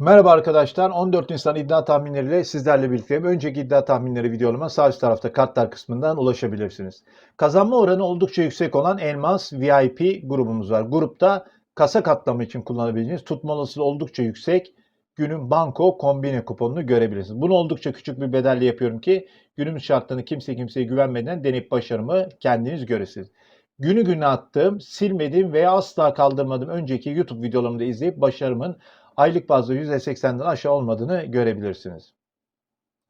Merhaba arkadaşlar. 14 Nisan iddia tahminleriyle sizlerle birlikteyim. Önceki iddia tahminleri videolarıma sağ üst tarafta kartlar kısmından ulaşabilirsiniz. Kazanma oranı oldukça yüksek olan Elmas VIP grubumuz var. Grupta kasa katlama için kullanabileceğiniz tutma olasılığı oldukça yüksek günün banko kombine kuponunu görebilirsiniz. Bunu oldukça küçük bir bedelle yapıyorum ki günümüz şartlarını kimse kimseye güvenmeden deneyip başarımı kendiniz göresiniz. Günü gününe attığım, silmediğim veya asla kaldırmadığım önceki YouTube videolarımı da izleyip başarımın aylık bazda %80'den aşağı olmadığını görebilirsiniz.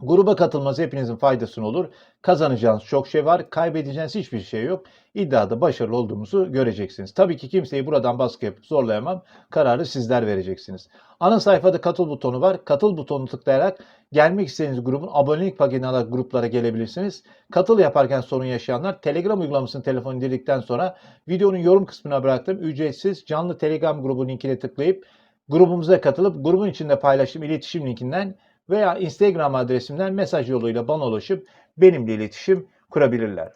Gruba katılması hepinizin faydasına olur. Kazanacağınız çok şey var. Kaybedeceğiniz hiçbir şey yok. İddiada başarılı olduğumuzu göreceksiniz. Tabii ki kimseyi buradan baskı yapıp zorlayamam. Kararı sizler vereceksiniz. Ana sayfada katıl butonu var. Katıl butonunu tıklayarak gelmek istediğiniz grubun abonelik paketini alarak gruplara gelebilirsiniz. Katıl yaparken sorun yaşayanlar Telegram uygulamasını telefonu indirdikten sonra videonun yorum kısmına bıraktığım ücretsiz canlı Telegram grubu linkine tıklayıp grubumuza katılıp grubun içinde paylaştığım iletişim linkinden veya Instagram adresimden mesaj yoluyla bana ulaşıp benimle iletişim kurabilirler.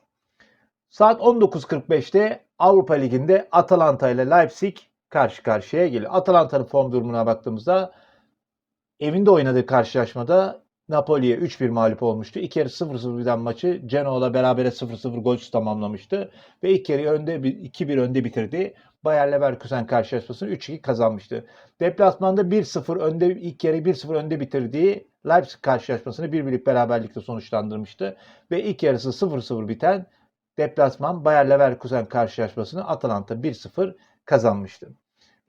Saat 19.45'te Avrupa Ligi'nde Atalanta ile Leipzig karşı karşıya geliyor. Atalanta'nın form durumuna baktığımızda evinde oynadığı karşılaşmada Napoli'ye 3-1 mağlup olmuştu. İlk yarı 0-0 biten maçı Genoa'la berabere 0-0 golsüz tamamlamıştı. Ve ilk yarı önde 2-1 önde bitirdi. Bayer Leverkusen karşılaşmasını 3-2 kazanmıştı. Deplasmanda 1-0 önde ilk yarı 1-0 önde bitirdiği Leipzig karşılaşmasını bir birlik beraberlikle sonuçlandırmıştı. Ve ilk yarısı 0-0 biten deplasman Bayer Leverkusen karşılaşmasını Atalanta 1-0 kazanmıştı.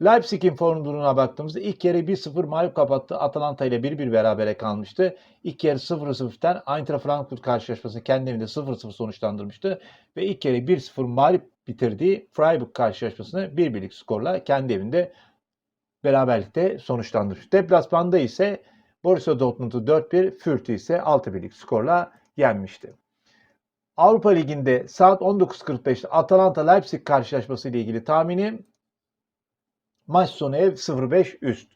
Leipzig'in form durumuna baktığımızda ilk yarı 1-0 mağlup kapattı. Atalanta ile 1-1 berabere kalmıştı. İlk yarı 0-0 biten Eintracht Frankfurt karşılaşmasını kendi evinde 0-0 sonuçlandırmıştı. Ve ilk yarı 1-0 mağlup bitirdiği Freiburg karşılaşmasını 1-1'lik skorla kendi evinde beraberlikte sonuçlandırmış. Deplasmanda ise Borussia Dortmund'u 4-1, Fürth'ü ise 6-1'lik skorla yenmişti. Avrupa Ligi'nde saat 19.45'te Atalanta Leipzig karşılaşması ile ilgili tahminim maç sonu ev 0-5 üst.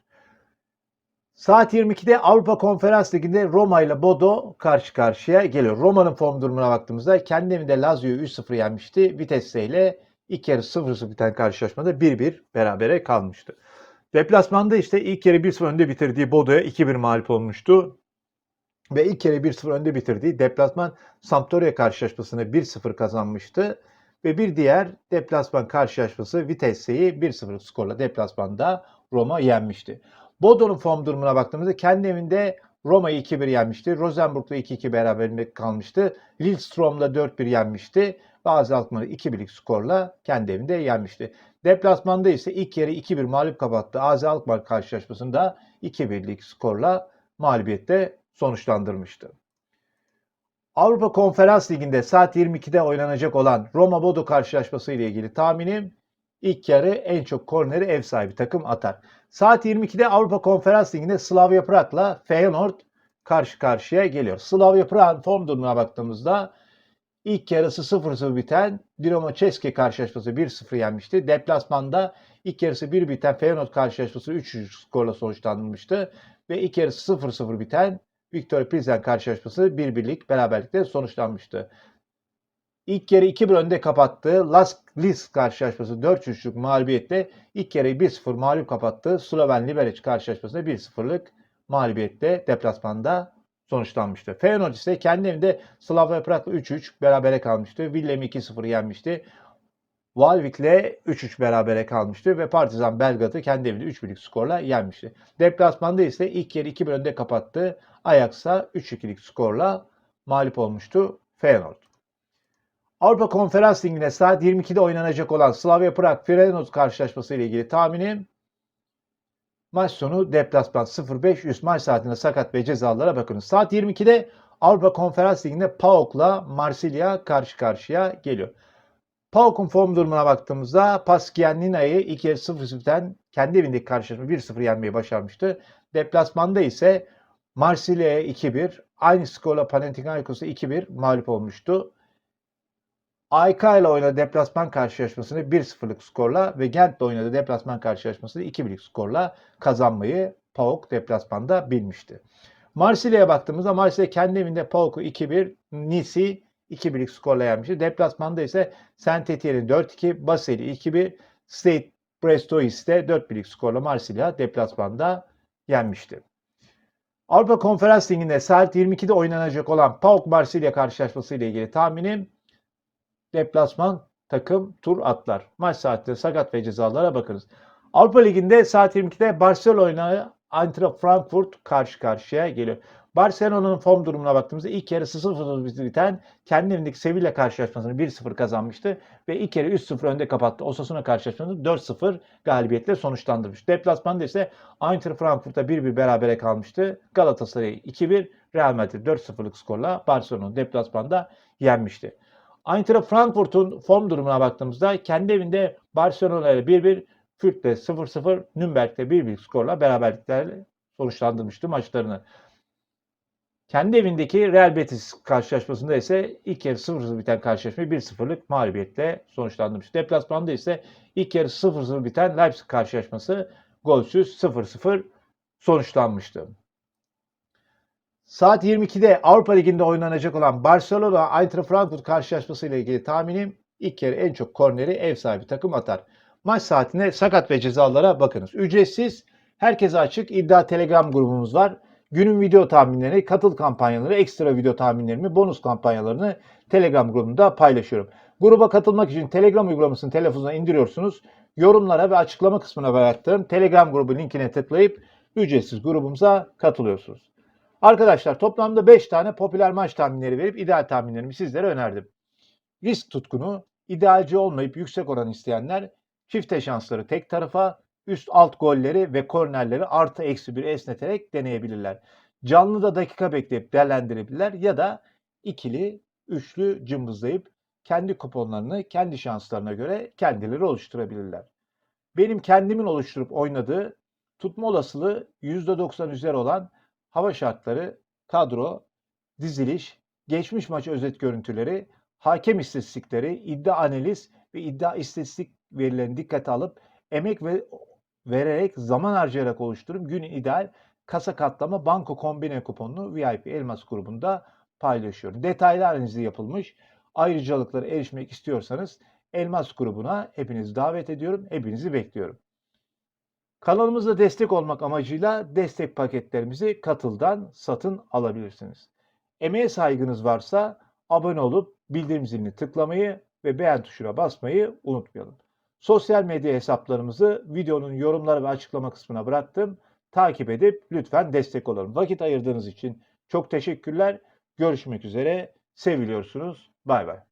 Saat 22'de Avrupa Konferans Ligi'nde Roma ile Bodo karşı karşıya geliyor. Roma'nın form durumuna baktığımızda kendi evinde Lazio'yu 3-0 yenmişti. Vitesse ile ilk yarı 0-0 biten karşılaşmada 1-1 berabere kalmıştı. Deplasmanda işte ilk yarı 1-0 önde bitirdiği Bodo'ya 2-1 mağlup olmuştu. Ve ilk yarı 1-0 önde bitirdiği deplasman Sampdoria karşılaşmasını 1-0 kazanmıştı. Ve bir diğer deplasman karşılaşması Vitesse'yi 1-0 skorla deplasmanda Roma yenmişti. Bodo'nun form durumuna baktığımızda kendi evinde Roma'yı 2-1 yenmişti. Rosenborg'la 2-2 beraberinde kalmıştı. Lillestrøm'la 4-1 yenmişti. Bazı Alkmaar'ı 2-1'lik skorla kendi evinde yenmişti. Deplasmanda ise ilk yarı 2-1 mağlup kapattı. Azi Alkmaar karşılaşmasında 2-1'lik skorla mağlubiyette sonuçlandırmıştı. Avrupa Konferans Ligi'nde saat 22'de oynanacak olan Roma Bodo karşılaşması ile ilgili tahminim ilk yarı en çok korneri ev sahibi takım atar. Saat 22'de Avrupa Konferans Ligi'nde Slavia Prag'la Feyenoord karşı karşıya geliyor. Slavia Prag'ın form durumuna baktığımızda ilk yarısı 0-0 biten Dinamo Ceske karşılaşması 1-0 yenmişti. Deplasmanda ilk yarısı 1 biten Feyenoord karşılaşması 3 skorla sonuçlanmıştı. Ve ilk yarısı 0-0 biten Victoria Pilsen karşılaşması 1-1'lik beraberlikle sonuçlanmıştı. İlk yarı 2-1 önde kapattığı Las Lis karşılaşması 4-3'lük mağlubiyetle ilk yarıyı 1-0 mağlup kapattığı Sloven Liberec karşılaşmasında 1-0'lık mağlubiyetle deplasmanda sonuçlanmıştı. Feyenoord ise kendi evinde Slavia Prag'la 3-3 berabere kalmıştı. Willem'i 2-0 yenmişti. Valvik'le 3-3 berabere kalmıştı ve Partizan Belgrad'ı kendi evinde 3-1'lik skorla yenmişti. Deplasmanda ise ilk yarı 2-1 önde kapattı. Ajax'a 3-2'lik skorla mağlup olmuştu Feyenoord. Avrupa Konferans Ligi'nde saat 22'de oynanacak olan Slavia Prag Feyenoord karşılaşması ile ilgili tahminim maç sonu deplasman 0-5 üst maç saatinde sakat ve cezalara bakınız. Saat 22'de Avrupa Konferans Ligi'nde PAOK'la Marsilya karşı karşıya geliyor. PAOK'un form durumuna baktığımızda Pasquian Nina'yı ilk yarı 0-0'den kendi evindeki karşılaşma 1-0 yenmeyi başarmıştı. Deplasmanda ise Marsilya'ya 2-1, aynı skorla Panathinaikos'a 2-1 mağlup olmuştu. AYK ile oynadığı deplasman karşılaşmasını 1-0'lık skorla ve Gent'le oynadığı deplasman karşılaşmasını 2-1'lik skorla kazanmayı PAOK deplasmanda bilmişti. Marsilya'ya baktığımızda Marsilya kendi evinde PAOK'u 2-1, Nice'i 2-1'lik skorla yenmişti. Deplasmanda ise Saint Etienne'i 4-2, Basel'i 2-1, State Brestois de 4-1'lik skorla Marsilya deplasmanda yenmişti. Avrupa Konferans Ligi'nde saat 22'de oynanacak olan PAOK Marsilya karşılaşması ile ilgili tahminim deplasman takım tur atlar. Maç saatinde sakat ve cezalara bakınız. Avrupa Ligi'nde saat 22'de Barcelona Eintracht Frankfurt karşı karşıya geliyor. Barcelona'nın form durumuna baktığımızda ilk yarı 0-0 biten kendi evindeki Sevilla karşılaşmasını 1-0 kazanmıştı ve ilk yarı 3-0 önde kapattı. Osasuna karşılaşmasını 4-0 galibiyetle sonuçlandırmış. Deplasmanda ise Eintracht Frankfurt'ta 1-1 berabere kalmıştı. Galatasaray 2-1, Real Madrid 4-0'lık skorla Barcelona'nın deplasmanda yenmişti. Eintracht Frankfurt'un form durumuna baktığımızda kendi evinde Barcelona ile 1-1, Fürth'le 0-0, Nürnberg'de 1-1 skorla beraberliklerle sonuçlandırmıştı maçlarını. Kendi evindeki Real Betis karşılaşmasında ise ilk yarı 0-0 biten karşılaşmayı 1-0'lık mağlubiyetle sonuçlandırmış. Deplasmanda ise ilk yarı 0-0 biten Leipzig karşılaşması golsüz 0-0 sonuçlanmıştı. Saat 22'de Avrupa Ligi'nde oynanacak olan Barcelona Eintracht Frankfurt karşılaşması ile ilgili tahminim ilk kere en çok korneri ev sahibi takım atar. Maç saatine sakat ve cezalara bakınız. Ücretsiz, herkese açık iddia Telegram grubumuz var. Günün video tahminleri, katıl kampanyaları, ekstra video tahminlerimi, bonus kampanyalarını Telegram grubunda paylaşıyorum. Gruba katılmak için Telegram uygulamasını telefonunuza indiriyorsunuz. Yorumlara ve açıklama kısmına bıraktığım Telegram grubu linkine tıklayıp ücretsiz grubumuza katılıyorsunuz. Arkadaşlar toplamda 5 tane popüler maç tahminleri verip ideal tahminlerimi sizlere önerdim. Risk tutkunu, idealci olmayıp yüksek oran isteyenler çifte şansları tek tarafa, üst alt golleri ve kornerleri artı eksi bir esneterek deneyebilirler. Canlı da dakika bekleyip değerlendirebilirler ya da ikili, üçlü cımbızlayıp kendi kuponlarını kendi şanslarına göre kendileri oluşturabilirler. Benim kendimin oluşturup oynadığı tutma olasılığı %90 üzeri olan hava şartları, kadro, diziliş, geçmiş maç özet görüntüleri, hakem istatistikleri, iddia analiz ve iddia istatistik verilerini dikkate alıp emek ve vererek zaman harcayarak oluşturup gün ideal kasa katlama banko kombine kuponunu VIP Elmas grubunda paylaşıyorum. Detaylı analizi yapılmış. Ayrıcalıklara erişmek istiyorsanız Elmas grubuna hepinizi davet ediyorum. Hepinizi bekliyorum. Kanalımıza destek olmak amacıyla destek paketlerimizi katıldan satın alabilirsiniz. Emeğe saygınız varsa abone olup bildirim zilini tıklamayı ve beğen tuşuna basmayı unutmayalım. Sosyal medya hesaplarımızı videonun yorumları ve açıklama kısmına bıraktım. Takip edip lütfen destek olalım. Vakit ayırdığınız için çok teşekkürler. Görüşmek üzere. Seviliyorsunuz. Bay bay.